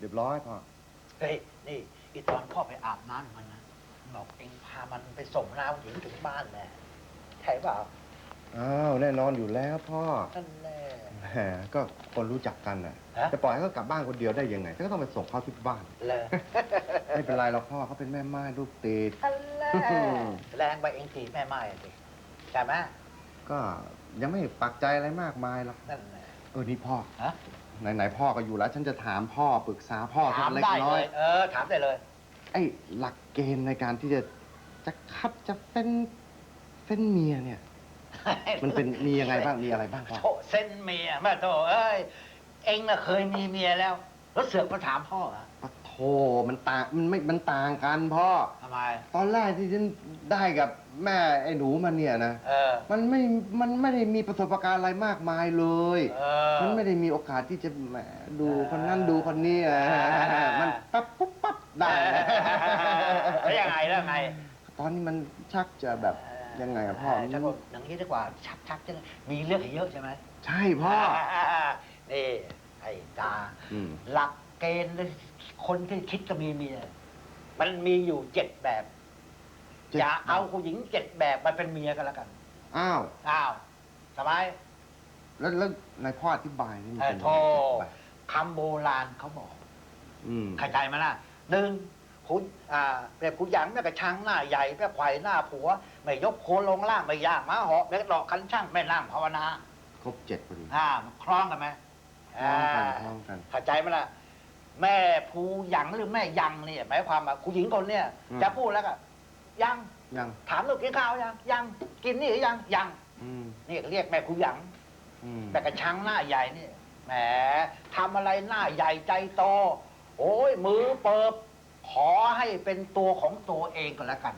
เรียบร้อยพ่อ เฮ้ยนี่อีตอนพ่อไปอาบน้ำมันนะบอกเองพามันไปส่งน้ำหญิงถึงบ้านแหละใช่เปล่าอ้าวแน่นอนอยู่แล้วพ่อนั่นแหละแหมก็คนรู้จักกันน่ะฮะจะปล่อยให้เขากลับบ้านคนเดียวได้ยังไงก็ต้องไปส่งเขาที่บ้าน เลย ไม่เป็นไรหรอกพ่อเขาเป็นแม่ไม้ลูกติด นั่นแหละแรงไปเองทีแม่ไม้สิใช่ไหมก็ยังไม่ปักใจอะไรมากมายหรอกนั่นแหละเออนี่พ่อ ฮะ ไหนๆพ่อก็อยู่แล้ว ฉันจะถามพ่อปรึกษาพ่อสัถากมเล็กได้น้เลอยย เออ ถามได้เลย ไอ้หลักเกณฑ์ในการที่จะจะคัดจะเป็นเป็นเมียเนี่ย มันเป็นมียังไงบ้างมีอะไรบ้างพ่อ โถเส้นเมียแม่โถเอ้ย เองน่ะเคยมีเมียแล้ว แล้วเสือกมาถามพ่อเหรอ ปะโทมันต่างมันไม่มันต่างกันพ่อ ทำไม ตอนแรกที่ฉันได้กับแม่ไอ้หนูมันเนี่ยนะ เออ มันไม่ มันไม่ได้มีประสบการณ์อะไรมากมายเลย เออ มันไม่ได้มีโอกาสที่จะแหมดูคนนั้นดูคนนี้อะอ่ามัมันปั๊บปุ๊บปั๊บได้ แล้วยังไงแล้วยังไงตอนนี้มันชักจะแบบยังไงอะพ่อชักว่าอย่างนี้ดีกว่าชักชักจะมีเรื่องให้เยอะใช่ไหมใช่พ่อนี่ไอ้ตาอืมหลัก เกณฑ์คนที่คิดจะมีเมีย มันมีอยู่เจ็ดแบบ เจ็ด อย่าเอาผู้หญิงเจ็ดแบบมาเป็นเมียกันแล้วกัน อ้าว อ้าวสบาย แล้วแล้วนายพ่ออธิบายนี่มันเออเป็นโทยังไงคำโบราณเขาบอก อืมเข้าใจไหมล่ะหนึ่งคุณอ่าแบบคุณหยังแม่กระชังหน้าใหญ่แม่ไขว่หน้าผัว ไม่ยกโคนลงล่างไม่ย่างม้าเหาะแม่หลอกคันช่างแม่นั่งภาวนาครบเจ็ดพอดีอ่ามันคล้องกันไหมพร้อมกันอ่าพร้อมกันเข้าใจไหมล่ะ แม่ภูหยังหรือแม่ยังเนี่ยหมายความว่าคุณหญิงคนเนี่ยอืม จะพูดแล้วก็ยังยังถามลูกกินข้าวยังยังกินนี่หรือยังยังอืมนี่เรียกแม่ภูหยัง อืมแม่กระชังหน้าใหญ่นี่แหมทำอะไรหน้าใหญ่ใจโต โอ้ยมือเปิบ ขอให้เป็นตัวของตัวเองก็แล้วกัน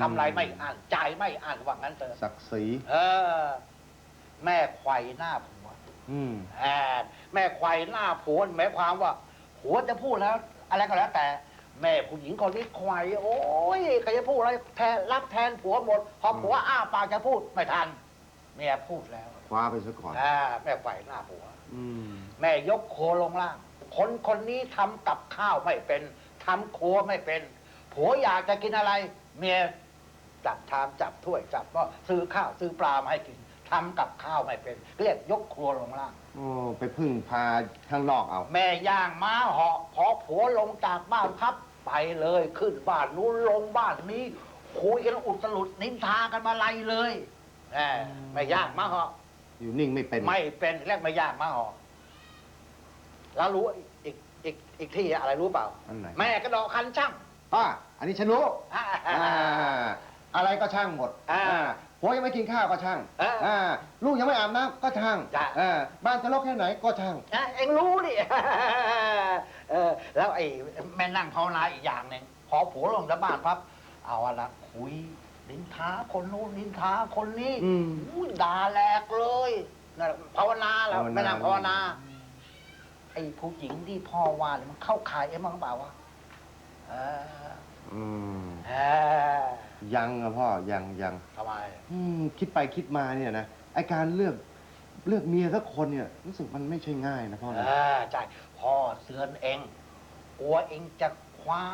ทำอะไรไม่อ่านใจไม่อ่านว่างั้นเถอะศักดิ์ศรีเออ แม่ไขว่หน้าผัวอืม แอบแม่ไขว่หน้าผัวหมายความว่า ผัวจะพูดแล้ว อะไรก็แล้วแต่ แม่ผู้หญิงคนนี้ไขว่โอ้ยใครจะพูดอะไรแทนรับแทนผัวหมดพอผัวอ้าปากจะพูดไม่ทันเมียพูดแล้วคว้าไปซะก่อน อ่าแม่ไขว่หน้าผัว อืม แม่ยกโคลงล่าง คนคนนี้ทำกับข้าวไม่เป็นทำครัวไม่เป็น ผัวอยากจะกินอะไร เมียจับชามจับถ้วยจับก็ซื้อข้าวซื้อปลามาให้กิน ทำกับข้าวไม่เป็น เรียกยกครัวลงล่าง โอ้ไปพึ่งพาข้างนอกเอา แม่ย่างม้าเหาะพอผัวลงจากบ้านพับ ไปเลยขึ้นบ้านนู้นลงบ้านนี้คุยกันอุตลุดนินทากันมาไลยเลยแหมแม่ย่างม้าเหาะ อยู่นิ่งไม่เป็น ไม่เป็นเรียกแม่ย่างม้าเหาะแล้วรู้อีกอีกอีกที่อะไรรู้เปล่า อันไหน แม่กระดอกคันช่างป้าอันนี้ฉันรู้อ่า อ่าอะไรก็ช่างหมดอ่า อ่า ผัวยังไม่กินข้าวก็ช่างเอออ่าลูกยังไม่อาบน้ำก็ช่างจ้ะ อ่าบ้านจะรกแค่ไหนก็ช่างอะเอ็งรู้ดิ เออแล้วไอ้แม่นั่งภาวนาอีกอย่างหนึ่งพอผัวลงจากบ้านปั๊บเอาอะละคุยนินทาคนนู้นนินทาคนนี้อืมอุ้ยด่าแหลกเลยนั่นภาวนาแล้วภาวนา แม่นั่งภาวนา ไอ้ผู้หญิงที่พ่อว่าเนี่ยมันเข้าข่ายเอ็มบ้างเปล่าวะเออ อืมเออยังอะพ่อยังยังทำไม อืมคิดไปคิดมาเนี่ยนะไอการเลือกเลือกเมียสักคนเนี่ย รู้สึกมันไม่ใช่ง่ายนะพ่อเอนะอใช่พ่อเตือนเองกลัวเองจะคว้า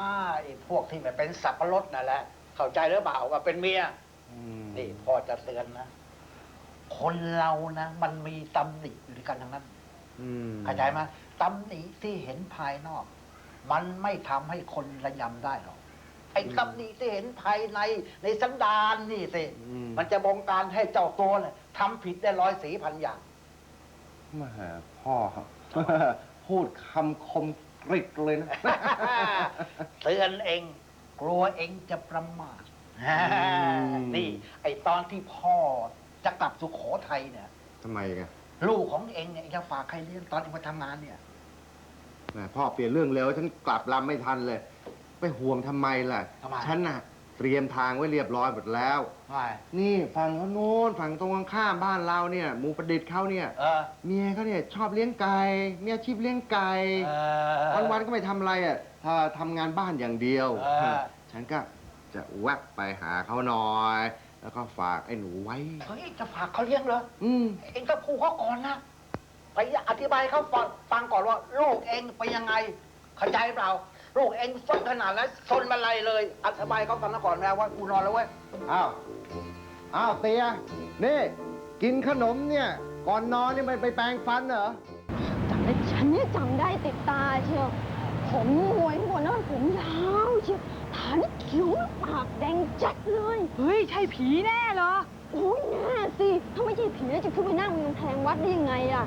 ไอ้พวกที่มันเป็นสับปะรดนั่นแหละ เข้าใจหรือเปล่าว่าเป็นเมียมนี่พ่อจะเตือนนะ คนเรานะ มันมีตำหนิอยู่ด้วยกันทั้งนั้น อืมเข้าใจไหมตำหนิที่เห็นภายนอก มันไม่ทำให้คนระยำได้หรอก ไอ้ตำหนิที่เห็นภายในในสันดานนี่สิ อืม มันจะบงการให้เจ้าตัวเนี่ยทำผิดได้ร้อยสีพันอย่างมาหาพ่อ พูดคำคมกริบเลยนะ เตือนเอง กลัวเองจะประมาทม นี่ ไอ้ตอนที่พ่อจะกลับสุโขทัยเนี่ย ทำไมกันลูกของเองเนี่ยจะฝากใครเลี้ยงตอนเองมาทำงานเนี่ย แหมพ่อเปลี่ยนเรื่องเร็วฉันกลับลำไม่ทันเลย ไปห่วงทำไมล่ะ ทำไม ฉันน่ะ เตรียมทางไว้เรียบร้อยหมดแล้วไม่นี่ฝั่งเขาโน้นฝั่งตรงข้ามบ้านเราเนี่ยหมูประดิษฐ์เขาเนี่ย เออเมียเขาเนี่ยชอบเลี้ยงไก่มีอาชีพเลี้ยงไก่ เออ วันวันๆก็ไม่ทำอะไรอะถ้าทำงานบ้านอย่างเดียว เออ ฉันก็จะแวะไปหาเขาหน่อย แล้วก็ฝากไอ้หนูไว้ เฮ้ยจะฝากเขาเลี้ยงเหรอ อืม เองก็พูดเขาก่อนนะ ไปอธิบายให้เขาฟังฟังก่อนว่า ลูกเองเป็นยังไงเข้าใจเปล่า ลูกเองสนขนาดแล้วสนมาลัยเลยอธิบายเขาฟังก่อนนะว่ากูนอนแล้วเว้ยอ้าว อ้าวเตีย นี่ กินขนมเนี่ย ก่อนนอนนี่มันไปแปรงฟันเหรอจำได้ฉันเนี่ยจำได้ติดตาเชียว ผมมวยหัวนั่นผมยาวเชียวฐานคิ้วปากแดงจัดเลย เฮ้ย ใช่ผีแน่เหรอ โอ้ยแน่สิ ถ้าไม่ใช่ผีแล้วจะขึ้นไปนั่งบนกำแพงวัดได้ยังไงล่ะ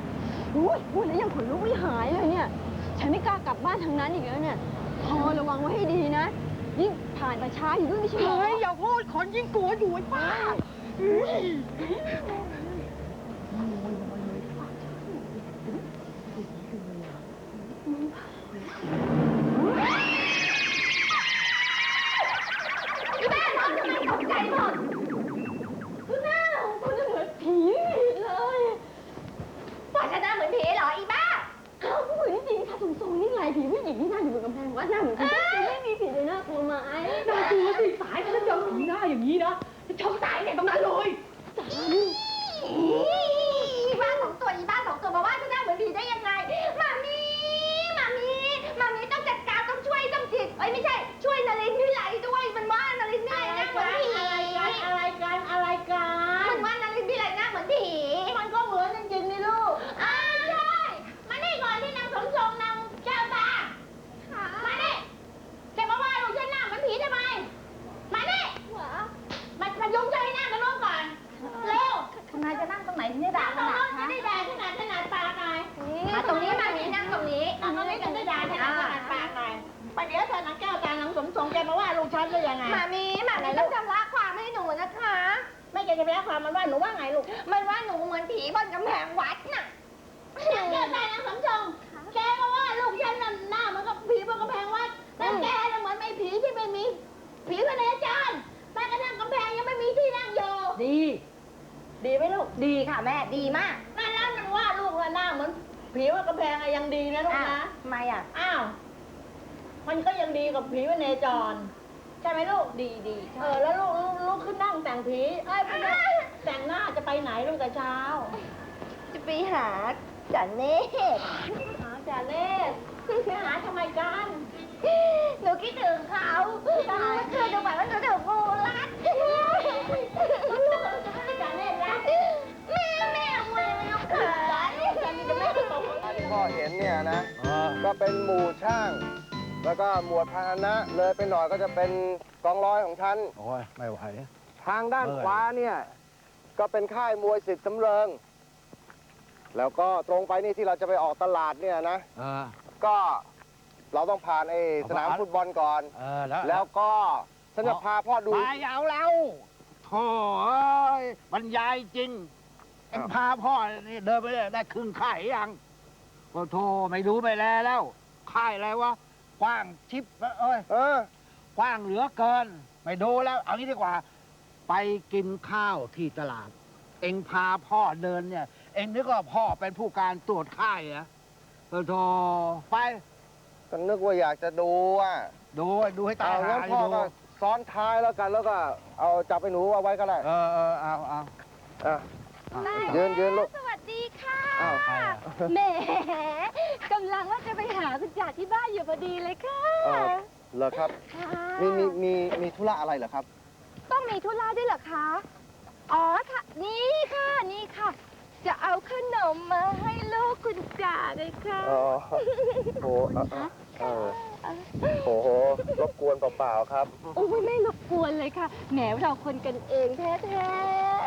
อุ้ยพูดแล้วยังขนลุกไม่หายเลยเนี่ย ฉันไม่กล้ากลับบ้านทางนั้นอีกแล้วเนี่ย พอระวังไว้ให้ดีนะนี่ผ่านประช้าอยู่ด้วยไม่ใช่เหรอเฮ้ยอย่าพูดคนยิ่งกลัวอยู่ไอ้ป้าแม่นอนทำไมตกใจหมดคุณแม่ของคุณเหมือนผีเลย ว่าฉันหน้าเหมือนผีเหรออีบ้า อ้าวผู้หญิงจริงค่ะสูงๆนี่ไงผีผู้หญิงที่นั่งอยู่บนกำแพงวัด หน้าเหมือนคุณจริงไม่มีผีเลยน่ากลัวไหมน่ากลัวสิสายมันจะเจอผีหน้าอย่างนี้นะจะชมสายเนี่ยตรงนั้นเลย มมันว่าหนูว่าไงลูก มันว่าหนูเหมือนผีบนกำแพงวัดน่ะนางแก้วตานางสมทรงแกมาว่าลูกฉันน่ะหน้าเหมันก็ผีบนกำแพงวัดแต่แกน่ะเหมือนไม่ผีที่ไม่มี ผีพระเนจรแม้กระทั่งกำแพงยังไม่มีที่นั่งอยู่ดี ดีไหมลูก ดีค่ะแม่ ดีมากนั่นแล้วมันว่าลูกว่าหน้าเหมือนผีว่ากระแพงอะยังดีนะลูกนะทำไมอะ อ้าว มันก็ยังดีกับผีวเนจร ใช่ไหมลูก ดีดีเออแล้วลูกลูกลูกขึ้นนั่งแต่งผี เอ้ยไม่ใช่ แต่งหน้าจะไปไหนลูกแต่เช้า จะไปหาจันเน่หาจ่าเล่ไปหาทำไมกันหนูคิดถึงเขาเมื่อคืนดูเหมือนว่าหนูถูกงูรัดจ่าเล่นะแม่แม่แม่ลูกเขยฉันจะไม่ตกที่พ่อเห็นเนี่ยนะ ก็เป็นหมู่ช่าง แล้วก็หมวดพาหนะเลยไปหน่อยก็จะเป็นกองร้อยของฉัน โอ้ยไม่ไหว ทางด้านเออขวาเนี่ย ก็เป็นค่ายมวยสิทธิ์สำเริง แล้วก็ตรงไปนี่ที่เราจะไปออกตลาดเนี่ยนะ เออ ก็เราต้องผ่านไอ้สนามผ่านฟุตบอลก่อน เออ แล้วแล้วก็ฉันจะพาพ่อดู ไปเอาแล้วโธ่เอ้ยบรรยายจริงเอ็งพาพ่อนี่เดินไปได้ได้ครึ่งค่ายยังโอ้โธ่ไม่ดูไม่แลแล้วค่ายอะไรวะกว้างชิปเอ้ยเออกว้างเหลือเกิน ไม่ดูแล้ว เอางี้ดีกว่า ไปกินข้าวที่ตลาด เอ็งพาพ่อเดินเนี่ย เอ็งนึกว่าพ่อเป็นผู้การตรวจค่ายเหรอโอ้โธ่ไป ก็นึกว่าอยากจะดูอะดูดูให้ตาเอาหางั้นให้พ่อดูก็ซ้อนท้ายแล้วกันแล้วก็เอาจับไปหนูเอาไว้ก็ได้เออเออเอาเอา อะเอายืนยืนลูกสวัสดีค่ะอ้าวใครอะ แหมกำลังว่าจะไปหาคุณจ่าที่บ้านอยู่พอดีเลยค่ะเออ เหรอครับ ค่ะมีมีมีมีธุระอะไรเหรอครับ ต้องมีธุระด้วยเหรอคะ อ๋อค่ะ นี่ค่ะ นี่ค่ะ จะเอาขนมมาให้ลูกคุณจ่าเลยค่ะ อ๋อโหเออเออโอ้โหรบกวนเปล่าๆครับ โอ้ยไม่รบกวนเลยค่ะ แหมเราคนกันเองแท้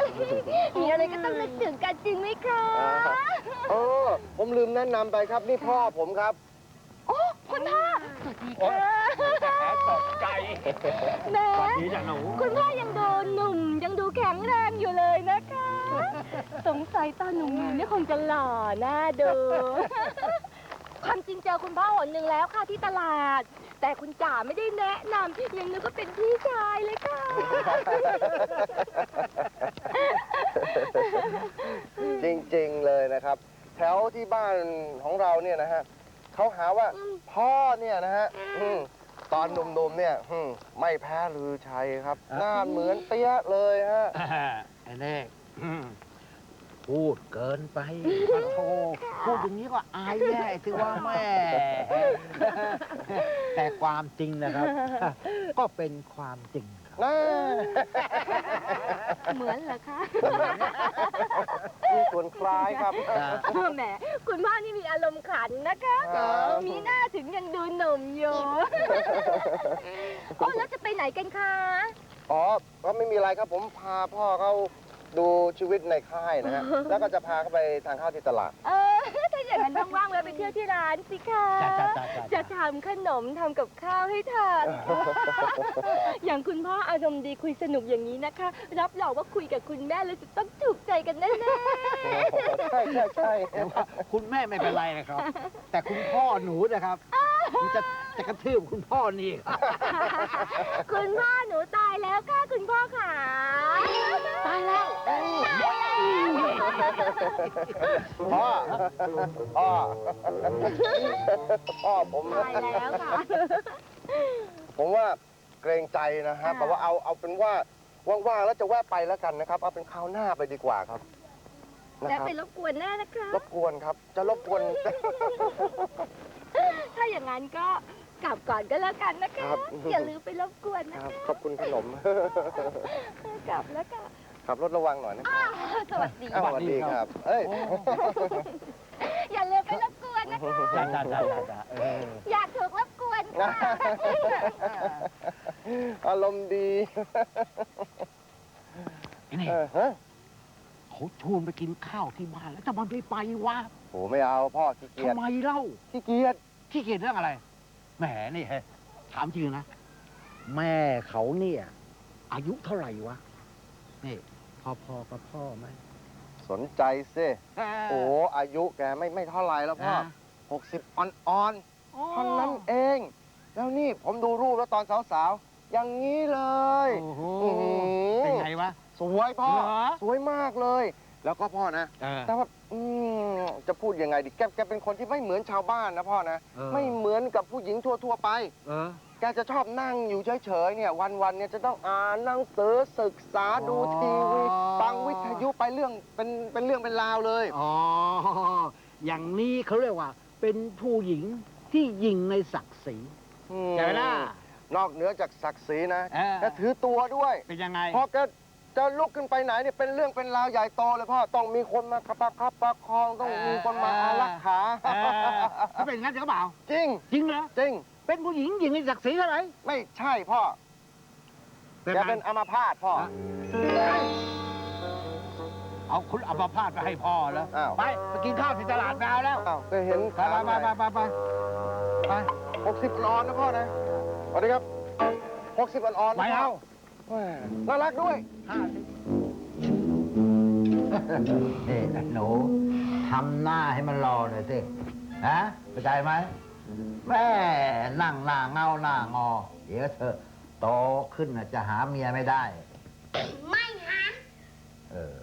ๆ มีอะไรก็ต้องนึกถึงกันจริงไหมคะอ่าโอ้ผมลืมแนะนำไปครับ นี่พ่อผมครับ ตกใจแหมสวัสดีจ้ะหนูคุณพ่อยังดูหนุ่มยังดูแข็งแรงอยู่เลยนะคะ สงสัยตอนหนุ่มๆเนี่ยคงจะหล่อหน้าดู ความจริงเจอคุณพ่อหนหนึ่งแล้วค่ะที่ตลาด แต่คุณจ๋าไม่ได้แนะนำยังนึกว่าเป็นพี่ชายเลยค่ะ จริงๆเลยนะครับ แถวที่บ้านของเราเนี่ยนะฮะ เขาหาว่าพ่อเนี่ยนะฮะอืมตอนหนุ่มๆเนี่ยอืมไม่แพ้ลือชัยครับ หน้าเหมือนเปี้ยะเลยฮะ ไอ้เน่อืม พูดเกินไปปะโทพูดอย่างนี้ก็อายแย่ถือว่าแม่ แต่ความจริงนะครับ ก็เป็นความจริงครับนะเหมือนเหรอคะมีส่วนคล้ายครับ แหม คุณพ่อนี่มีอารมณ์ขันนะคะครับมีหน้าถึงยังดูหนุ่มอยู่โอ้แล้วจะไปไหนกันคะ อ๋อก็ไม่มีอะไรครับผมพาพ่อเขา ดูชีวิตในค่ายนะฮะ แล้วก็จะพาเขาไปทานข้าวที่ตลาด เออ ถ้าอย่างนั้นว่างๆแวะไปเที่ยวที่ร้านสิคะ จ้ะจ้ะจ้ะจ้ะ จะทำขนมทำกับข้าวให้ทานค่ะอย่างคุณพ่ออารมณ์ดีคุยสนุกอย่างนี้นะคะ รับรองว่าคุยกับคุณแม่แล้วจะต้องถูกใจกันแน่ใช่ใช่ใช่แต่ว่าคุณแม่ไม่เป็นไรนะครับ แต่คุณพ่อหนูนะครับ มันจะ จะกระทืบคุณพ่อนี่ครับๆคุณพ่อหนูตายแล้วค่ะคุณพ่อขาตายแล้วพ่อ พ่อ พ่อผม ตายแล้วค่ะผมว่าเกรงใจนะฮะค่ะแต่ว่าเอาเอาเป็นว่าว่างๆแล้วจะแวะไปแล้วกันนะครับ เอาเป็นคราวหน้าไปดีกว่าครับนะแล้วครับไปรบกวนแน่นะคะ รบกวนครับ จะรบกวน ถ้าอย่างนั้นก็ กลับก่อนก็แล้วกันนะคะ ครับ อย่าลืมไปรบกวนคนะรับคะขอบคุณขนม กลับแล้วค่ะขับรถระวังหน่อยนะอ้าวสวัสดี อ้าวสวัสดีครับ เอ้ย อย่าลืมไปรบกวนนะคะ จ้าจ้าจ้าจ้าเอออยากถูกรบกวนค่ะ อารมณ์ดีไอ้นี่เออฮะเขาชวนไปกินข้าวที่บ้านแล้วจะมันไม่ไปวะโหไม่เอาพ่อขี้เกียจทำไมเล่าขี้เกียจขี้เกียจเรื่องอะไร แหมนี่ฮะถามจริงนะ แม่เขาเนี่ย อายุเท่าไหร่วะ นี่ พอๆกับพ่อไหมสนใจสิโอ้อายุแกไม่ไม่เท่าไหรแล้วพ่อนะหกสิบอ่อนๆเท่านั้นเอง แล้วนี่ผมดูรูปแล้วตอนสาวๆ อย่างนี้เลยโอ้โหอื้อหือเป็นไงวะ สวยพ่อเหรอสวยมากเลย แล้วก็พ่อนะเออแต่ว่าอืม จะพูดยังไงดีแกแกเป็นคนที่ไม่เหมือนชาวบ้านนะพ่อนะเออ ไม่เหมือนกับผู้หญิงทั่วๆไป เออ แกจะชอบนั่งอยู่เฉยๆเนี่ยวันๆเนี่ยจะต้องอ่านหนังสือศึกษาดูอ๋อทีวีฟังวิทยุไปเรื่องเป็นเป็นเรื่องเป็นราวเลย อ๋อ อย่างนี้เขาเรียกว่า เป็นผู้หญิงที่ยิงในศักดิ์ศรีอืมใช่ไหมล่ะ นอกเหนือจากศักดิ์ศรีนะเออ แกถือตัวด้วย เป็นยังไง พอแก จะลุกขึ้นไปไหนเนี่ยเป็นเรื่องเป็นราวใหญ่โตเลยพ่อต้องมีคนมาประคับประคองต้องมีคนมาอารักขาเออถ้าเป็นอย่างนั้นจริงหรือเปล่า จริงจริงเหรอ จริง เป็นผู้หญิงยิงในศักดิ์ศรีเท่าไหร่ไม่ใช่พ่อเป็นแกไงเป็นอัมาพาตพ่อฮะเอาคุณเอามาพาดไปให้พ่อแล้ว อ้าว ไปไปกินข้าวที่ตลาดแมวแล้ว อ้าวก็เห็นไปไปไปไปไปไปหกสิบอ่อนๆนะพ่อนะสวัสดีครับหกสิบอ่อนๆนะไม่พ่เอาแหม่ น่ารักด้วยห้าสิบนี่หนูทำหน้าให้มันรอหน่อยสิฮะเข้าใจไหมแม่นั่งหน้าเงาหน้างอ เดี๋ยวเธอโตขึ้นน่ะจะหาเมียไม่ได้ ไม่ฮะเออ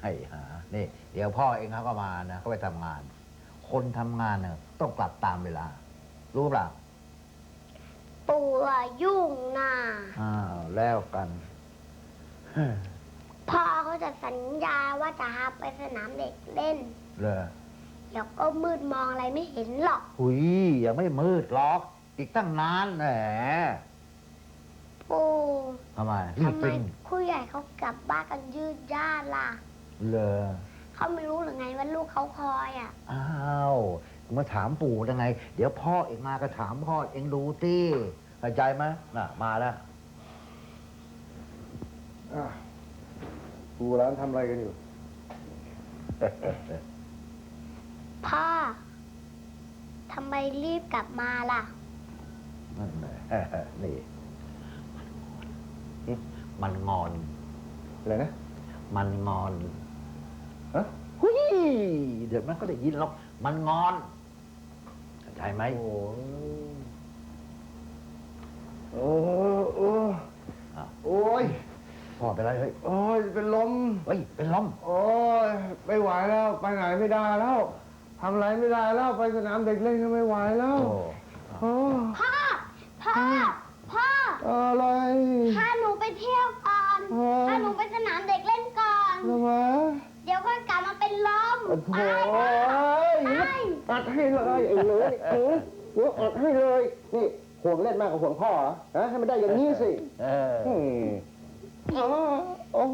ให้หา นี่ เดี๋ยวพ่อเองเขาก็มานะเขาไปทำงาน คนทำงานเนี่ยต้องกลับตามเวลา รู้เปล่า ปู่อะยุ่งน่ะอ้าวแล้วกัน พ่อเขาจะสัญญาว่าจะพาไปสนามเด็กเล่นเลยเดี๋ยวก็มืดมองอะไรไม่เห็นหรอก หุยยังไม่มืดหรอก อีกตั้งนานแหมปู่ทำไมรีบทำไมปิ้งผู้ใหญ่เขากลับบ้านกันยืดย่าดล่ะเลยเขาไม่รู้หรือไงว่าลูกเขาคอยอะ อ้าว มาถามปู่ยังไง เดี๋ยวพ่อเองมาก็ถามพ่อเองดูที่เข้าใจไหมน่ะ มาแล้วดูร้านทำอะไรกันอยู่ พ่อ ทำไมรีบกลับมาล่ะ นั่นแหละ นี่มันงอน อะไรนะ มันงอนฮะหุยเดี๋ยวมันก็ได้ยินหรอก มันงอนเข้าใจไหมโอ้โอ้โอ้อ้าวโอ้ยพ่อเป็นไรเฮ้ยโอ้ยเป็นลมเฮ้ยเป็นลมโอ้ยไม่ไหวแล้วไปไหนไม่ได้แล้วทำอะไรไม่ได้แล้วไปสนามเด็กเล่นก็ไม่ไหวแล้วโอ้โอ้พ่อพ่อพ่ออะไรพาหนูไปเที่ยวก่อนเออพาหนูไปสนามเด็กเล่นก่อนทำไมเดี๋ยวยวก็กลับมาเป็นลมโอ้โห อัดให้เลยไอ้เหลือนี่เออเอออัดให้เลย นี่ห่วงเล่นมากกว่าห่วงพ่อเหรอฮะให้มันได้อย่างนี้สิเอออืมอ๋ออ๋อ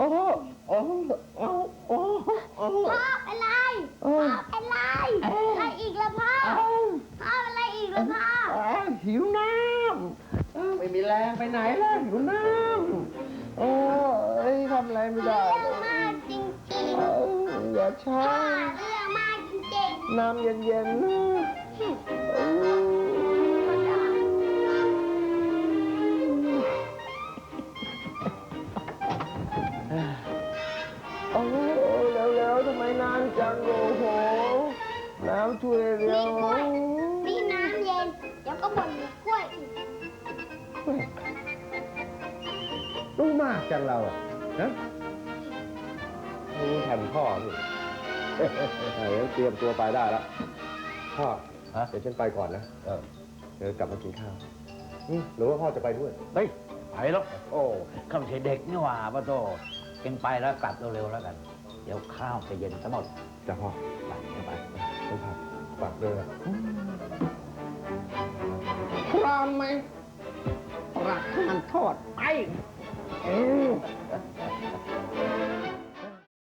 อ๋ออ๋ออ๋ออ๋ออ๋อ พ่อเป็นไรพ่อเป็นไรอะไรอีกละพ่อพ่อเป็นไรอีกละพ่ออ๋อหิวน้ำอ้าวไม่มีแรงไปไหนแล้วหิวน้ำโอ้ยทำอะไรไม่ได้เรื่องมากจริงเอ้ยอย่าช้า ๆพ่อเรื่องมากจริง น้ำเย็นๆนะโอ้โอ้เร็วๆทำไมนานจังโอ้โห น้ำช่วยเร็วๆนี่น้ำเย็น เดี๋ยวก็บ่นกล้วยอีกรู้มากจังเราอะนะรู้แทนพ่อสิ เดี๋ยวเตรียมตัวไปได้แล้วพ่อฮะ เดี๋ยวฉันไปก่อนนะเออเดี๋ยวกลับมากินข้าวอืมหรือว่าพ่อจะไปด้วย เฮ้ยไปแล้วโอ้ข้าไม่ใช่เด็กนี่หว่าป้าโตเองไปแล้วกลับเร็วๆแล้วกัน เดี๋ยวข้าวจะเย็นทั้งหมดจ้ะพ่อไปไปต้องพักฝากด้วยนะพร้อมไหมประทานโทษไปอืม